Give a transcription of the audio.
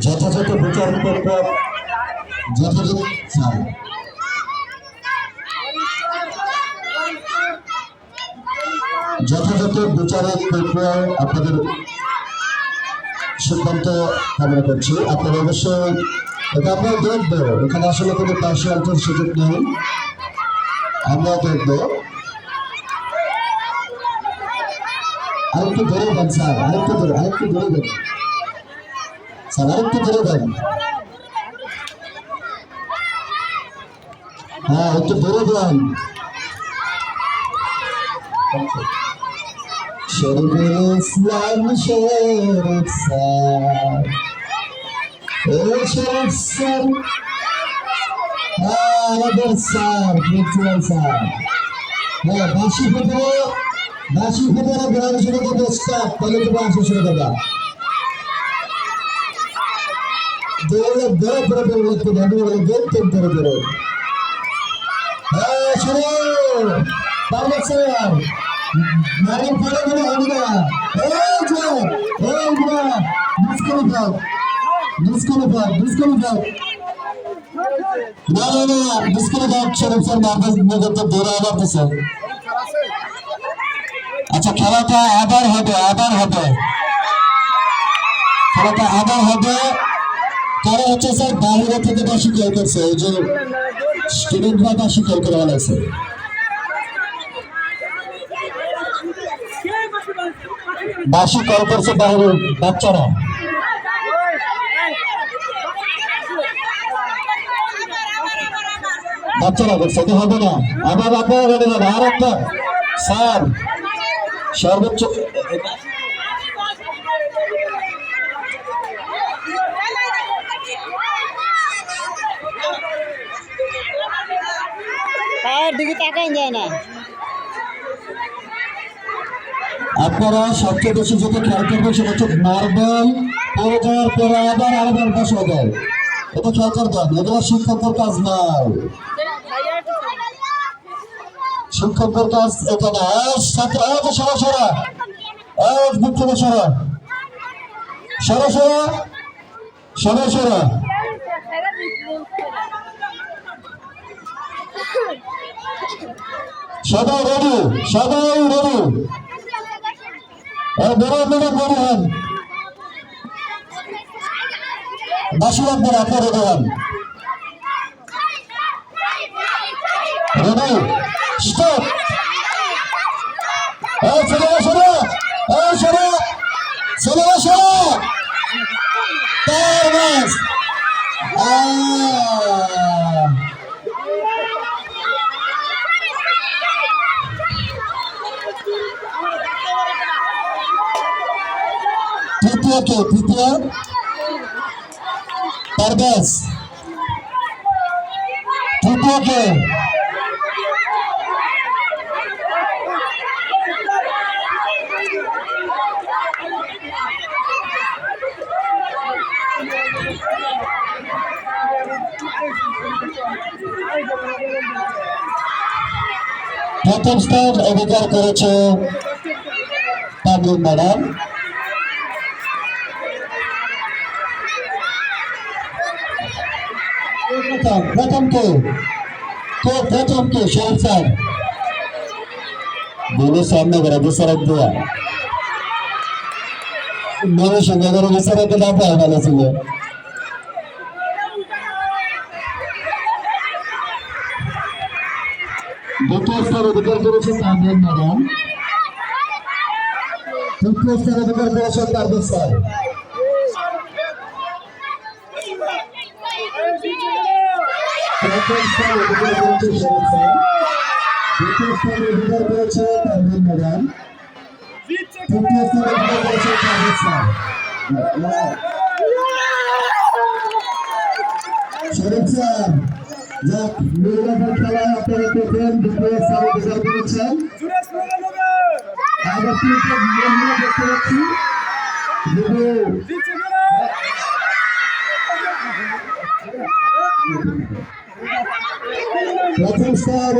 যথাযথ বিচার পূর্বক যথাযথ যথাযথ বিচারের প্রক্রিয়ায় আপনাদের সিদ্ধান্ত কামনা করছি। আপনারা অবশ্যই এটা আমরা দেখব। এখানে আসলে কোনো পার্সিয়ালিটির সুযোগ নেই। আমরা দেখব। আরেকটু ধরে দেন স্যার, আরেকটু ধরে আরেকটু ধরে দেন। স্যার আরেকটু ধরে দেন হ্যাঁ একটু ধরে দেন শরীফুল ইসলাম শরীফ স্যার ও শরীফ স্যার হ্যাঁ আমাদের স্যার প্রিন্সিপাল স্যার হ্যাঁ বাসি ফেটে বাসি ফেটে গ্রামে শুরু করবে স্টাফ তাহলে তুমি আসো শুরু করবা দেওয়ালে ধরে ধরে ধরে লিখতে ভাবি বলে দেখতে ধরে ধরে হ্যাঁ শুনো পারবে স্যার নারী ফলে ধরে হবে না এই যে এই যে মিস করে দাও মিস করে দাও মিস করে না। না না করে দাও শরীফ স্যার মারবে নগদ ধরে আবার দিছে আচ্ছা খেলাটা আবার হবে আবার হবে। খেলাটা আবার হবে। কারণ হচ্ছে স্যার বাইরে থেকে বাসি কল করছে, এই যে স্টুডেন্টরা বাসি কল করে বলেছে বাসি কল করছে বাইরে বাচ্চারা। বাচ্চারা করছে এটা হবে না। আবার আপনারা আর একটা স্যার, সর্বোচ্চ পায়ের দিকে তাকাই যায় না। আপনারা সবচেয়ে বেশি যেটা খেয়াল করবেন সেটা হচ্ছে মার্বেল পড়ে যাওয়ার পরে আবার আরেকবার বসে দেয় এটা খেয়াল করবেন, এগুলো শিক্ষকদের কাজ নয় শিক্ষকদের কাজ এটা না। এই যে সরা সরা। এই দিক থেকে সরা। সরা সরা সরা সরা। সবাই রেডি সবাই রেডি বড় আপনারা রেডি হন। বাসু আপনারা আপনারা রেডি হন। রেডি স্টপ ছেলেরা সরো এই সরো ছেলেরা তার বাস তৃতীয় কে তৃতীয় পারভেজ। তৃতীয় কে প্রথম স্থান অধিকার করেছে তামিল ম্যাডাম। প্রথম প্রথম কে কে প্রথম কে শরীফ স্যার বলে সামনে করে বিচারক দেওয়া মেয়ের সঙ্গে করে বিচারকে না পাওয়া ভালো ছিল দ্বিতীয় স্তর অধিকার করেছে তামিল ম্যাডাম তৃতীয় স্তর অধিকার করেছে পারভেজ স্যার প্রথম স্থান অধিকার করেছে শরীফ স্যার দ্বিতীয় স্থান অধিকার করেছে তানভীর ম্যাডাম তৃতীয় স্থান অধিকার করেছে পারভেজ স্যার শরীফ স্যার যাক মহিলাদের খেলায় আপনারা প্রথম দ্বিতীয় স্থান অধিকার করেছেন আবার তিনটা মহিলা দেখতে পাচ্ছি প্রথম স্থান